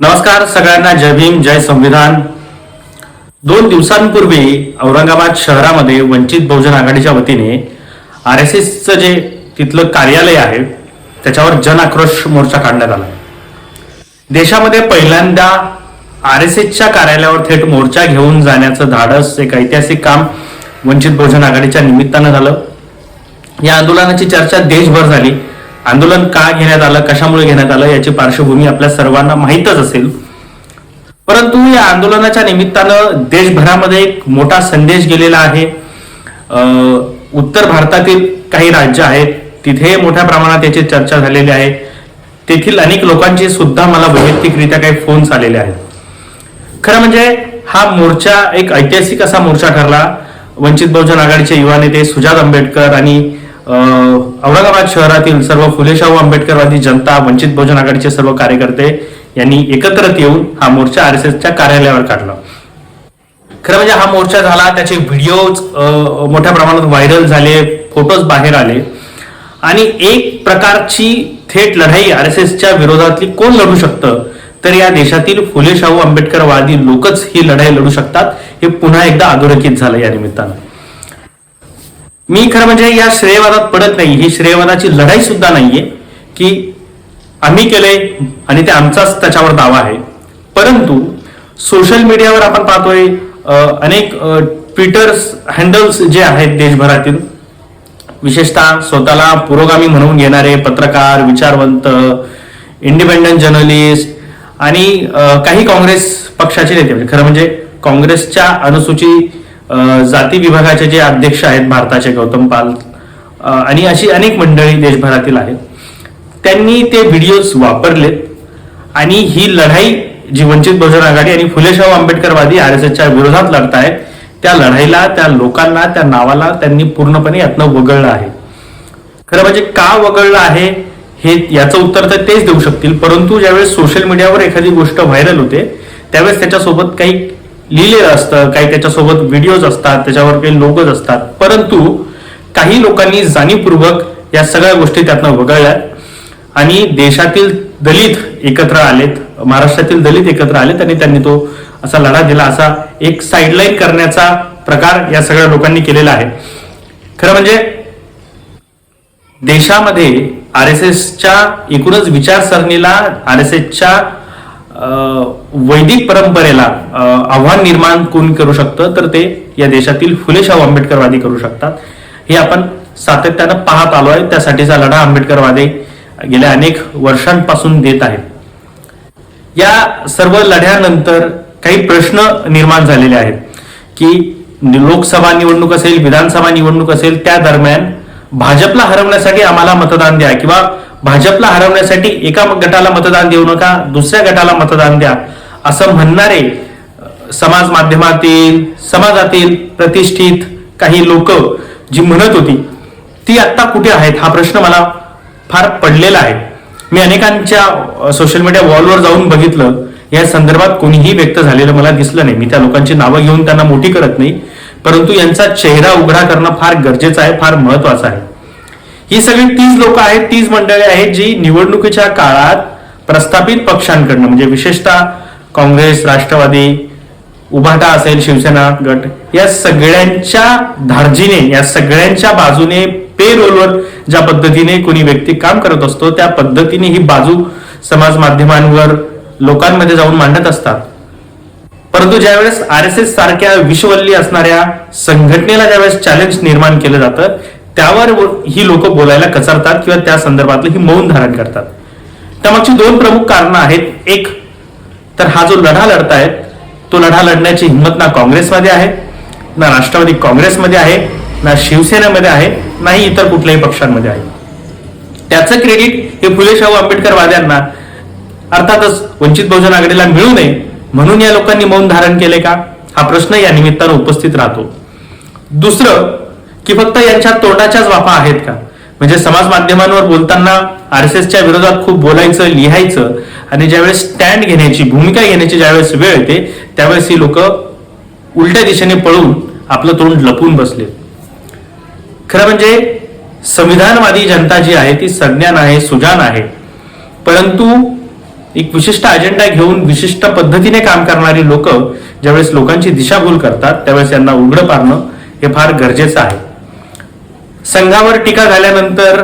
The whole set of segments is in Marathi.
नमस्कार सगळ्यांना जय भीम जय संविधान. दोन दिवसांपूर्वी औरंगाबाद शहरामध्ये वंचित बहुजन आघाडीच्या वतीने आर एस एसचं जे तिथलं कार्यालय आहे त्याच्यावर जन आक्रोश मोर्चा काढण्यात आला. देशामध्ये पहिल्यांदा आर एस एसच्या कार्यालयावर थेट मोर्चा घेऊन जाण्याचं धाडस एक ऐतिहासिक काम वंचित बहुजन आघाडीच्या निमित्तानं झालं. या आंदोलनाची चर्चा देशभर झाली. आंदोलन का घेण्यात आलं कशामुळे घेण्यात आलं याची पार्श्वभूमी आपल्या सर्वांना माहीतच असेल. परंतु या आंदोलनाच्या निमित्तानं देशभरामध्ये एक मोठा संदेश गेलेला आहे. उत्तर भारतातील काही राज्य आहेत तिथे मोठ्या प्रमाणात याची चर्चा झालेली आहे. तेथील अनेक लोकांचे सुद्धा मला वैयक्तिकरित्या काही फोन्स आलेले आहेत. खरं म्हणजे हा मोर्चा एक ऐतिहासिक असा मोर्चा ठरला. वंचित बहुजन आघाडीचे युवा नेते सुजात आंबेडकर आणि औरंगाबाद शहरातील सर्व फुले शाहू आंबेडकरवादी जनता वंचित बहुजन आघाडीचे सर्व कार्यकर्ते यांनी एकत्रित येऊन हा मोर्चा आर एस एसच्या कार्यालयावर काढला. खरं म्हणजे हा मोर्चा झाला त्याचे व्हिडिओज मोठ्या प्रमाणात व्हायरल झाले फोटोज बाहेर आले. आणि एक प्रकारची थेट लढाई आर एस एसच्या विरोधातली कोण लढू शकतं? तर या देशातील फुले शाहू आंबेडकरवादी लोकच ही लढाई लढू शकतात. हे पुन्हा एकदा अधोरेखित झालं या निमित्तानं. मी खरं म्हणजे या श्रेयवादात पडत नाही. ही श्रेयवादाची लढाई सुद्धा नाहीये की आम्ही केलंय आणि ते आमचाच त्याच्यावर दावा आहे. परंतु सोशल मीडियावर आपण पाहतोय अनेक ट्विटर हँडल्स जे आहेत देशभरातील विशेषतः स्वतःला पुरोगामी म्हणून घेणारे पत्रकार विचारवंत इंडिपेंडंट जर्नलिस्ट आणि काही काँग्रेस पक्षाचे नेते. म्हणजे खरं म्हणजे काँग्रेसच्या अनुसूचित जाती विभागाचे जे अध्यक्ष आहेत भारताचे गौतम पाल आणि अशी अनेक मंडळी देशभरातील आहेत. त्यांनी ते व्हिडिओज वापरलेत आणि ही लढाई जी वंचित बहुजन आघाडी आणि फुलेशाव आंबेडकरवादी आर एस एसच्या विरोधात लढतायत त्या लढाईला त्या लोकांना त्या नावाला त्यांनी पूर्णपणे यातनं वगळलं आहे. खरं म्हणजे का वगळलं आहे हे याचं उत्तर तर तेच देऊ शकतील परंतु ज्यावेळेस सोशल मीडियावर एखादी गोष्ट व्हायरल होते त्यावेळेस त्याच्यासोबत काही लिहिलेलं असतं काही त्याच्यासोबत व्हिडिओज असतात त्याच्यावर काही लोगच असतात. परंतु काही लोकांनी जाणीवपूर्वक या सगळ्या गोष्टी त्यातनं वगळल्या आणि देशातील दलित एकत्र आलेत महाराष्ट्रातील दलित एकत्र आलेत आणि त्यांनी तो असा लढा दिला असा एक साईडलाईन करण्याचा प्रकार या सगळ्या लोकांनी केलेला आहे. खरं म्हणजे देशामध्ये आर एस एसच्या एकूणच विचारसरणीला आर एस एसच्या वैदिक परंपरेला आव्हान निर्माण कोण करू शकतं? तर ते या देशातील फुले शाहू आंबेडकरवादी करू शकतात. हे आपण सातत्यानं पाहत आलो आहे. त्यासाठीचा लढा आंबेडकरवादी गेल्या अनेक वर्षांपासून देत आहेत या सर्व लढ्यानंतर काही प्रश्न निर्माण झालेले आहेत की लोकसभा निवडणूक असेल विधानसभा निवडणूक असेल त्या दरम्यान भाजपला हरवण्यासाठी आम्हाला मतदान द्या किंवा भाजपला हरवण्यासाठी एका गटाला मतदान देऊ नका दुसऱ्या गटाला मतदान द्या. असं म्हणणारे समाज माध्यमातील समाजातील प्रतिष्ठित काही लोक जी म्हणत होती ती आत्ता कुठे आहेत? हा प्रश्न मला फार पडलेला आहे. मी अनेकांच्या सोशल मीडिया वॉलवर जाऊन बघितलं. या संदर्भात कोणीही व्यक्त झालेलं मला दिसलं नाही. मी त्या लोकांची नावं घेऊन त्यांना मोठी करत नाही. परंतु यांचा चेहरा उघडा करणं फार गरजेचं आहे फार महत्वाचं आहे. ही सगळी तीस लोक आहेत तीच मंडळी आहेत जी निवडणुकीच्या काळात प्रस्थापित पक्षांकडनं म्हणजे विशेषतः काँग्रेस राष्ट्रवादी उभाटा असेल शिवसेना गट या सगळ्यांच्या धार्जीने या सगळ्यांच्या बाजूने पे रोलवर ज्या पद्धतीने कोणी व्यक्ती काम करत असतो त्या पद्धतीने ही बाजू समाज माध्यमांवर लोकांमध्ये जाऊन मांडत असतात. परंतु ज्यावेळेस आर एस एस सारख्या विश्ववल्ली असणाऱ्या संघटनेला ज्यावेळेस चॅलेंज निर्माण केलं जातं त्यावर ही लोक बोलायला कचरतात किंवा त्या संदर्भातलं ही मौन धारण करतात. त्यामागची दोन प्रमुख कारणं आहेत. एक तर हा जो लढा लढतायत तो लढा लढण्याची हिंमत ना काँग्रेसमध्ये आहे ना राष्ट्रवादी काँग्रेसमध्ये आहे ना शिवसेनेमध्ये आहे नाही इतर कुठल्याही पक्षांमध्ये आहे. त्याचं क्रेडिट हे फुले शाहू आंबेडकर वाद्यांना अर्थातच वंचित बहुजन आघाडीला मिळू नये म्हणून या लोकांनी मौन धारण केले का? हा प्रश्न या निमित्तानं उपस्थित राहतो. दुसरं की फक्त यांच्या तोंडाच्याच वाफा आहेत का? म्हणजे समाज माध्यमांवर बोलताना आर एस एसच्या विरोधात खूप बोलायचं लिहायचं आणि ज्यावेळेस स्टँड घेण्याची भूमिका घेण्याची ज्यावेळेस वेळ येते त्यावेळेस ही लोक उलट्या दिशेने पळून आपलं तोंड लपून बसले. खरं म्हणजे संविधानवादी जनता जी आहे ती संज्ञान आहे सुजान आहे. परंतु एक विशिष्ट अजेंडा घेऊन विशिष्ट पद्धतीने काम करणारी लोक ज्यावेळेस लोकांची दिशाभूल करतात त्यावेळेस यांना उघडं पारणं हे फार गरजेचं आहे. संघावर टीका झाल्यानंतर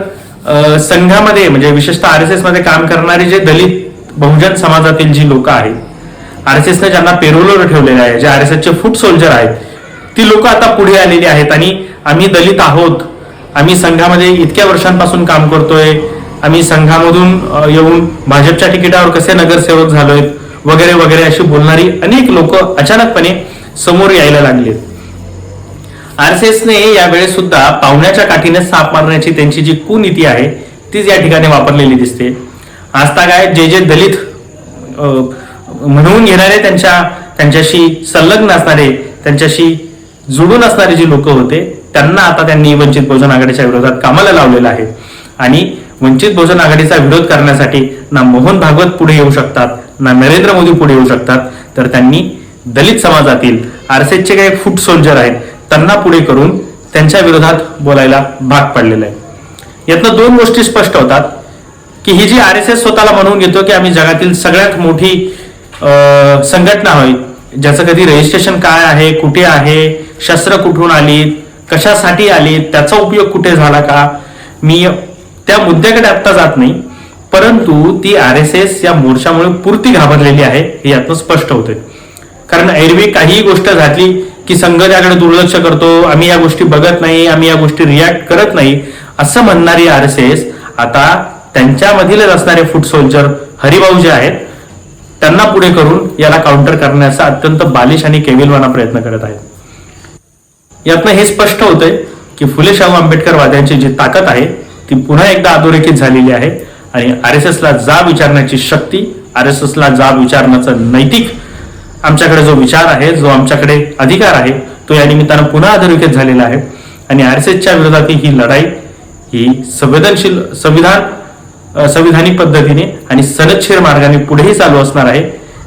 संघामध्ये म्हणजे विशेषतः आर एस एसमध्ये काम करणारे जे दलित बहुजन समाजातील जी लोक आहेत आर एस एसने ज्यांना पेरोलवर ठेवलेले आहे जे आर एस एसचे फूट सोल्जर आहेत ती लोक आता पुढे आलेली आहेत आणि आम्ही दलित आहोत आम्ही संघामध्ये इतक्या वर्षांपासून काम करतोय आम्ही संघामधून येऊन भाजपच्या तिकिटावर कसे नगरसेवक झालोय वगैरे वगैरे अशी बोलणारी अनेक लोक अचानकपणे समोर यायला लागलेत. आरएसएसने यावेळेस सुद्धा पाहुण्याच्या काठीने साप मारण्याची त्यांची जी कुनीती आहे तीच या ठिकाणी वापरलेली दिसते. आजता काय जे जे दलित म्हणून घेणारे त्यांच्या त्यांच्याशी संलग्न असणारे त्यांच्याशी जुडून असणारे जे लोक होते त्यांना आता त्यांनी वंचित बहुजन आघाडीच्या विरोधात कामाला लावलेलं आहे. आणि वंचित बहुजन आघाडीचा विरोध करण्यासाठी ना मोहन भागवत पुढे येऊ शकतात ना नरेंद्र मोदी पुढे येऊ शकतात. तर त्यांनी दलित समाजातील आरसेसचे काही फूट सोल्जर आहेत त्यांना पुढे करून त्यांच्या विरोधात बोलायला भाग पडलेलं आहे. यातनं दोन गोष्टी स्पष्ट होतात की ही जी आर एस एस स्वतःला म्हणून घेतो की आम्ही जगातील सगळ्यात मोठी संघटना होय ज्याचं कधी रजिस्ट्रेशन काय आहे कुठे आहे शस्त्र कुठून आली कशासाठी आली त्याचा उपयोग कुठे झाला का मी त्या मुद्द्याकडे आत्ता जात नाही परंतु ती आर एस एस या मोर्चामुळे पुरती घाबरलेली आहे हे यातनं स्पष्ट होते कारण एरवी काहीही गोष्ट झाली की संघ त्याकडे दुर्लक्ष करतो आम्ही या गोष्टी बघत नाही आम्ही या गोष्टी रिॲक्ट करत नाही असं म्हणणारी आर एस एस आता त्यांच्यामधीलच असणारे फूट सोल्जर हरिभाऊ जे आहेत त्यांना पुढे करून याला काउंटर करण्याचा अत्यंत बालिश आणि केविलवाना प्रयत्न करत आहेत. यातनं हे स्पष्ट होतंय की फुले शाहू आंबेडकर वाद्यांची जी ताकद आहे ती पुन्हा एकदा अधोरेखित झालेली आहे. आणि आर एस एसला जाब विचारण्याची शक्ती आर एस एसला जाब विचारण्याचा नैतिक आमच्याकडे जो विचार आहे जो आमच्याकडे अधिकार आहे तो या निमित्तानं पुन्हा अधोरेखित झालेला आहे. आणि आर एस एसच्या विरोधातील ही लढाई ही संवेदनशील संविधान संविधानिक पद्धतीने आणि सनच्छेर मार्गाने पुढेही चालू असणार आहे.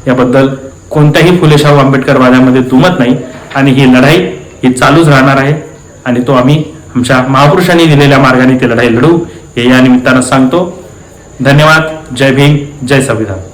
याबद्दल कोणत्याही फुलेशाहू आंबेडकर वाद्यामध्ये दुमत नाही. आणि ही लढाई ही चालूच राहणार आहे. आणि तो आम्ही आमच्या महापुरुषांनी दिलेल्या मार्गाने ते लढाई लढू हे या निमित्तानं सांगतो. धन्यवाद. जय भीम. जय संविधान.